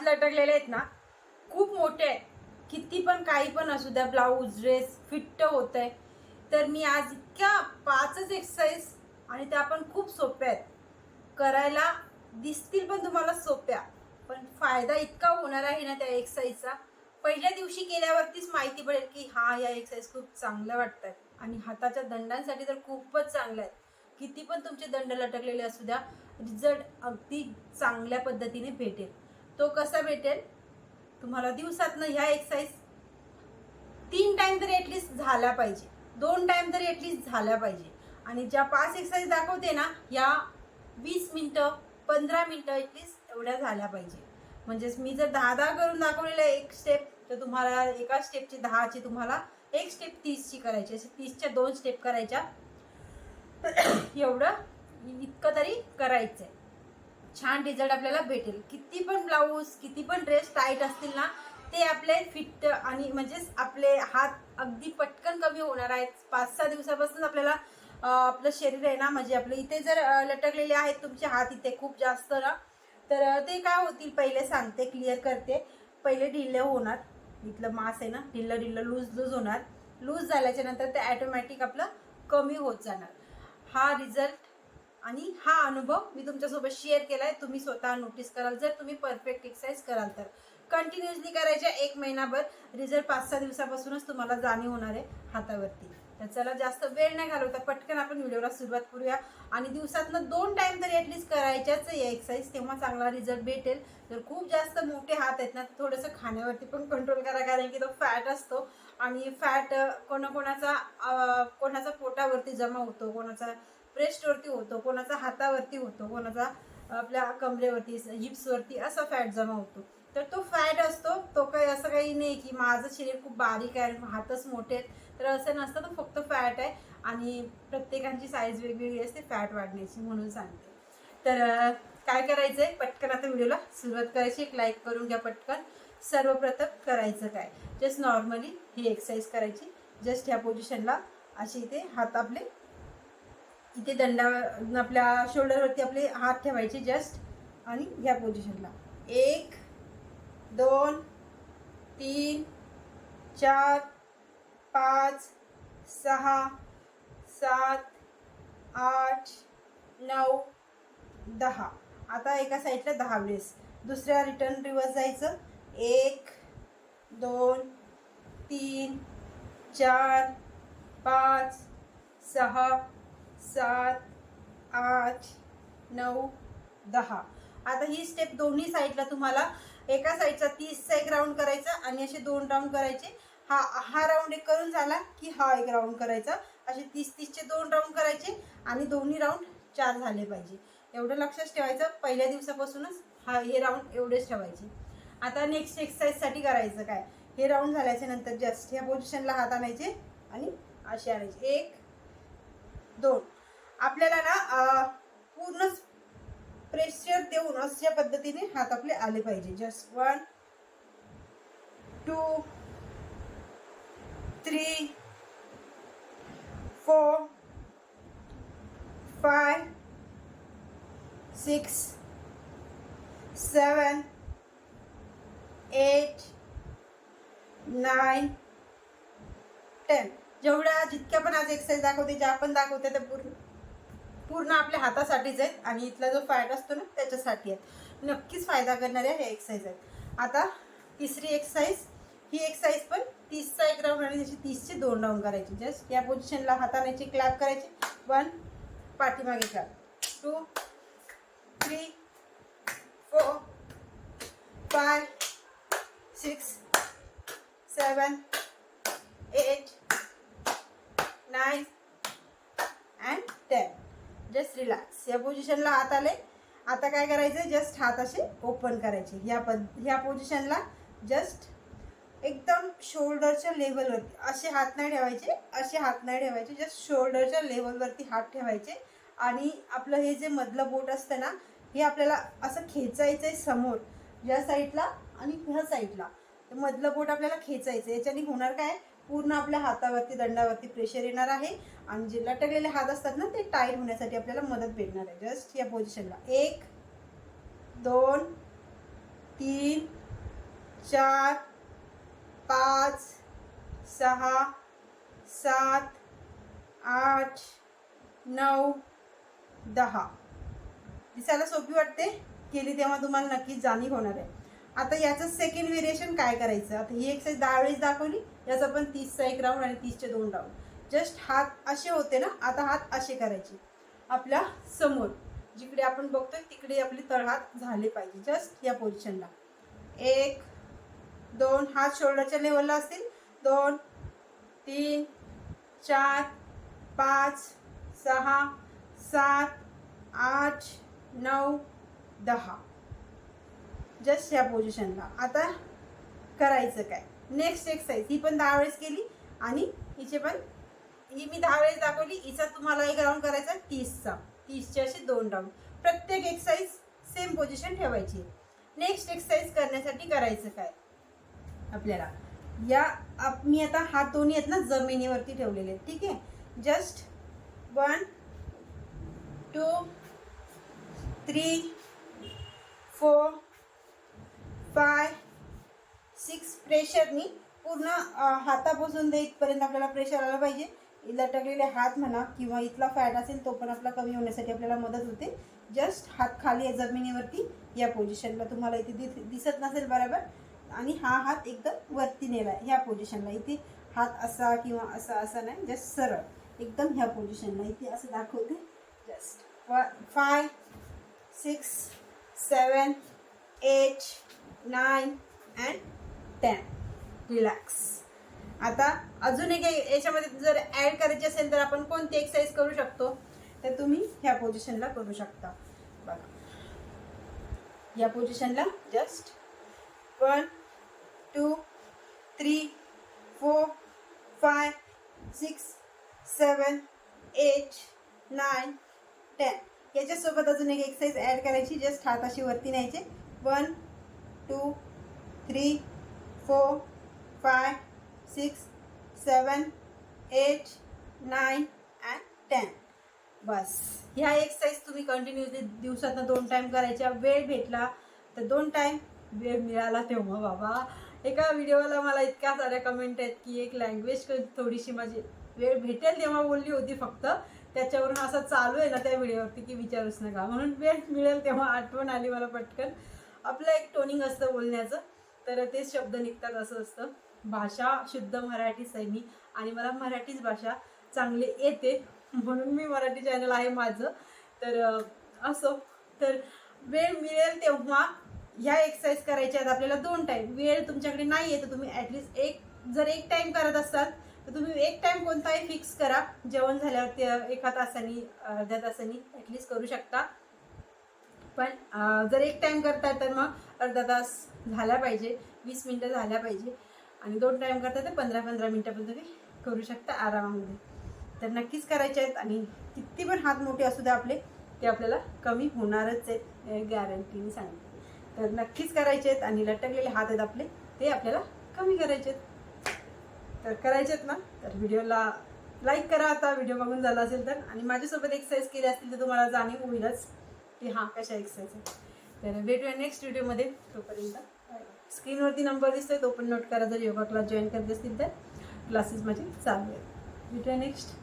हात लटकलेले आहेत ना खूप मोठे आहेत. किती पण काही पण असू द्या ब्लाऊज ड्रेस फिट्ट होत आहे तर मी आज इतक्या पाचच एक्सरसाइज आणि त्या पण खूप सोप्या आहेत. करायला दिसतील पण तुम्हाला सोप्या पण फायदा इतका होणार आहे ना त्या एक्सरसाइजचा पहिल्या दिवशी केल्यावरतीच माहिती पडेल की हा या एक्सरसाइज खूप चांगल्या आहे आणि हाताच्या दंडांसाठी तर खूपच चांगल्या आहेत किती पण तुमचे दंड लटकलेले असू द्या रिझल्ट अगदी चांगल्या पद्धतीने भेटेल. तो कसा भेटेल? तुम्हाला दिवसातनं ह्या एक्सरसाइज तीन टाइम तरी ॲटलिस्ट झाल्या पाहिजे. दोन टाइम तरी ॲटलिस्ट झाल्या पाहिजे. आणि ज्या पाच एक्सरसाइज दाखवते ना या वीस मिनटं पंधरा मिनटं ॲटलिस्ट एवढ्या झाल्या पाहिजे. म्हणजेच मी जर दहा दहा करून दाखवलेलं एक स्टेप तर तुम्हाला एका स्टेपची दहाची तुम्हाला एक स्टेप तीसची करायची. असे तीसच्या दोन स्टेप करायच्या. एवढं इतकं तरी करायचं आहे छान रिझल्ट आपल्याला भेटेल. किती पण ब्लाऊज किती पण ड्रेस टाईट असतील ना ते आपले फिट आणि म्हणजेच आपले हात अगदी पटकन कमी होणार आहेत. पाच सहा दिवसापासून आपल्याला आपलं शरीर आहे ना म्हणजे आपलं इथे जर लटकलेले आहेत तुमचे हात इथे खूप जास्त ना तर ते काय होतील? पहिले सांगते क्लिअर करते. पहिले ढिल्ले होणार. इथलं मास आहे ना ढिल्लं ढिल्लं लूज लूज होणार. लूज झाल्याच्यानंतर ते ॲटोमॅटिक आपलं कमी होत जाणार. हा रिझल्ट आणि हा अनुभव मी तुमच्यासोबत शेअर केला आहे तुम्ही स्वतः नोटीस कराल. जर तुम्ही परफेक्ट एक्सरसाइज कराल तर. कंटिन्युअसली करायच्या एक महिनाभर रिझल्ट पाच सहा दिवसापासूनच तुम्हाला जाणीव होणार आहे हातावरती. तर चला जास्त वेळ नाही घालवता. पटकन आपण व्हिडिओला सुरुवात करूया. आणि दिवसातनं दोन टाइम तरी ॲटलिस्ट करायच्याच आहे एक्सरसाइज तेव्हा चांगला रिझल्ट भेटेल. जर खूप जास्त मोठे हात आहेत ना तर थोडंसं खाण्यावरती पण कंट्रोल करा. कारण की तो फॅट असतो. आणि फॅट कोणाकोणाचा कोणाचा पोटावरती जमा होतो. कोणाचा ब्रेस्टवरती होतो कोणाचा हातावरती होतो कोणाचा आपल्या कमरेवरती हिप्सवरती असा फॅट जमा होतो. तर तो फॅट असतो तो काही असं काही नाही की माझं शरीर खूप बारीक आहे हातच मोठे आहेत. तर असं नसतं तो फक्त फॅट आहे आणि प्रत्येकांची साईज वेगवेगळी असते फॅट वाढण्याची म्हणून सांगते. तर काय करायचं आहे पटकन आता व्हिडिओला सुरुवात करायची. एक लाईक करून घ्या पटकन. सर्वप्रथम करायचं काय? जस्ट नॉर्मली ही एक्सरसाइज करायची. जस्ट ह्या पोझिशनला असे इथे हात आपले इथे दंडा आपल्या शोल्डरवरती आपले हात ठेवायचे जस्ट आणि ह्या पोझिशनला एक दोन तीन चार पाच सहा सात आठ नऊ दहा. आता एका साईडला दहा वेळेस. दुसऱ्या रिटर्न रिवर्स जायचं. एक दोन तीन चार पाच सहा सात आठ नऊ दहा. आता ही स्टेप दोन्ही साईडला तुम्हाला एका साईडचा तीसचा एक राऊंड करायचा आणि असे दोन राऊंड करायचे. हा हा राऊंड एक करून झाला की हा एक राऊंड करायचा. असे तीस तीसचे दोन राऊंड करायचे आणि दोन्ही राऊंड चार झाले पाहिजे. एवढं लक्षात ठेवायचं. पहिल्या दिवसापासूनच हा हे राऊंड एवढेच ठेवायचे. आता नेक्स्ट एक्सरसाइजसाठी करायचं काय? हे राऊंड झाल्याच्यानंतर जस्ट ह्या पोझिशनला हात आणायचे आणि असे आणायचे. एक दोन. आपल्याला ना पूर्ण प्रेशर देऊन अशा पद्धतीने हात आपले आले पाहिजे. Just one two three four five six seven eight nine ten जेवढ्या जितक्या पण आज एक्सरसाइज दाखवते ज्या पण दाखवते त्या पूर्ण पूर्ण आपल्या हातासाठीच आहेत आणि इथला जो फॅट असतो ना त्याच्यासाठी आहेत. नक्कीच फायदा करणाऱ्या हे एक्सरसाइज आहेत. आता तिसरी एक्सरसाइज ही एक्सरसाइज पण तीसचा एक राऊंड आणि त्याची तीसचे दोन राऊंड करायची. जस्ट या पोझिशनला हातानेची क्लॅप करायची. वन पाठीमागे clap two three four five six seven eight nine and ten just relax या पोझिशनला हात आले. आता काय करायचं जस्ट हात असे ओपन करायचे. ह्या पद ह्या पोझिशनला जस्ट एकदम शोल्डरच्या लेवलवरती असे हात नाही ठेवायचे. असे हात नाही ठेवायचे. जस्ट शोल्डरच्या लेवलवरती हात ठेवायचे. आणि आपलं हे जे मधलं बोट असतं ना हे आपल्याला असं खेचायचं आहे समोर या साईडला आणि ह्या साईडला मधलं बोट आपल्याला खेचायचं याच्याने होणार काय? पूर्ण आपल्या हातावरती दंडावरती प्रेशर येणार आहे. आणि जे लटकलेले हात असतात ना ते टाईट होण्यासाठी आपल्याला मदत भेटणार आहे. जस्ट या पोझिशनला एक दोन तीन चार पाच सहा सात आठ नऊ दहा. दिसायला सोपी वाटते. केली तेव्हा तुम्हाला नक्कीच जाणीव होणार आहे. आता याचं सेकंड व्हेरिएशन काय करायचं? आता ही एक्सरसाइज दहा वेळेस दाखवली याचा पण तीसचा एक राऊंड आणि तीसचे दोन राऊंड जस्ट हात असे होते ना आता हात असे करायचे. आपल्यासमोर जिकडे आपण बघतोय तिकडे आपले तळहात झाले पाहिजे. जस्ट या पोझिशनला एक दोन हात शोल्डरच्या लेवलला असतील. दोन तीन चार पाच सहा सात आठ नऊ दहा. जस्ट ह्या पोझिशनला आता करायचं काय? नेक्स्ट एक्सरसाइज ही पण दहा वेळेस केली आणि हिचे पण ही मी दहा वेळेस दाखवली. हिचा तुम्हाला एक राऊंड करायचा तीसचा तीसचे असे दोन राऊंड प्रत्येक एक्सरसाइज सेम पोझिशन ठेवायची नेक्स्ट एक्सरसाइज करण्यासाठी करायचं काय? आपल्याला. या आप- मी आता हात दोन्ही आहेत ना जमिनीवरती ठेवलेले आहेत. ठीक आहे? Just one two three four five six प्रेशरनी पूर्ण हातापासून ते इथपर्यंत आपल्याला प्रेशर आलं पाहिजे. लटकलेले हात म्हणा किंवा इथला फॅट असेल तो पण आपला कमी होण्यासाठी आपल्याला मदत होते. जस्ट हात खाली आहे जमिनीवरती या पोझिशनला तुम्हाला इथे दिस दिसत नसेल बरोबर. आणि हा हात एकदम वरती नेला आहे ह्या पोझिशनला इथे हात असा किंवा असा असा नाही जस्ट सरळ. एकदम ह्या पोझिशनला इथे असं दाखवते. Just five six seven eight nine and ten relax आता अजून एक याच्यामध्ये जर ॲड करायची असेल तर आपण कोणती एक्सरसाइज करू शकतो? तर तुम्ही ह्या पोझिशनला करू शकता. बघा. या पोझिशनला just one two three four five six seven eight nine ten याच्यासोबत अजून एक एक्सरसाइज ॲड करायची जस्ट हाताशी वरती न्यायचे. One two three four five six seven eight nine and ten. बस. ह्या एक्सरसाइज तुम्ही कंटिन्युअसली दिवसातनं दोन टाईम करायच्या वेळ भेटला तर दोन टाईम वेळ मिळाला तेव्हा बाबा. एका व्हिडिओला मला इतक्या साऱ्या कमेंट आहेत की एक लँग्वेज थोडीशी माझी वेळ भेटेल तेव्हा बोलली होती फक्त. त्याच्यावरून असं चालू आहे ना त्या व्हिडिओवरती की विचारूच नका. म्हणून वेळ मिळेल तेव्हा आठवण आली मला पटकन. आपलं एक टोनिंग असतं बोलण्याचं. तर तेच शब्द निघतात असं असतं. भाषा शुद्ध मराठीच आहे मी आणि मला मराठीच भाषा चांगली येते. म्हणून मी मराठी चॅनल आहे माझं. तर असो. तर वेळ मिळेल तेव्हा ह्या एक्सरसाइज करायच्या आहेत आपल्याला दोन टाईम वेळ तुमच्याकडे नाही आहे तर तुम्ही ॲटलिस्ट एक जर एक टाईम करत असाल तर तुम्ही एक टाईम कोणताही फिक्स करा. जेवण झाल्यावर ते एका तासानी अर्ध्या तासानी ॲटलिस्ट करू शकता. पण जर एक टाईम करताय तर मग अर्धा तास झाला पाहिजे वीस मिनटं झाल्या पाहिजे. आणि दोन टाईम करताय तर पंधरा पंधरा मिनटं तुम्ही करू शकता आरामामध्ये. तर नक्कीच करायचे आहेत आणि किती पण हात मोठे असू दे आपले ते आपल्याला कमी होणारच आहेत गॅरंटीने सांगते. तर नक्कीच करायचे आहेत आणि लटकलेले हात आहेत आपले ते आपल्याला कमी करायचे आहेत. तर करायचे आहेत ना? तर व्हिडिओला लाईक करा आता व्हिडिओ बघून झाला असेल तर. आणि माझ्यासोबत एक्सरसाइज केली असतील तर तुम्हाला जाणीव होईलच. की हां कशा एक्सरसाइज आहे तर भेटूया नेक्स्ट व्हिडिओमध्ये तोपर्यंत स्क्रीनवरती नंबर दिसतोय तो पण नोट करा जर योगा क्लास जॉईन करत असतील तर. क्लासेस माझे चालू आहेत. भेटूया नेक्स्ट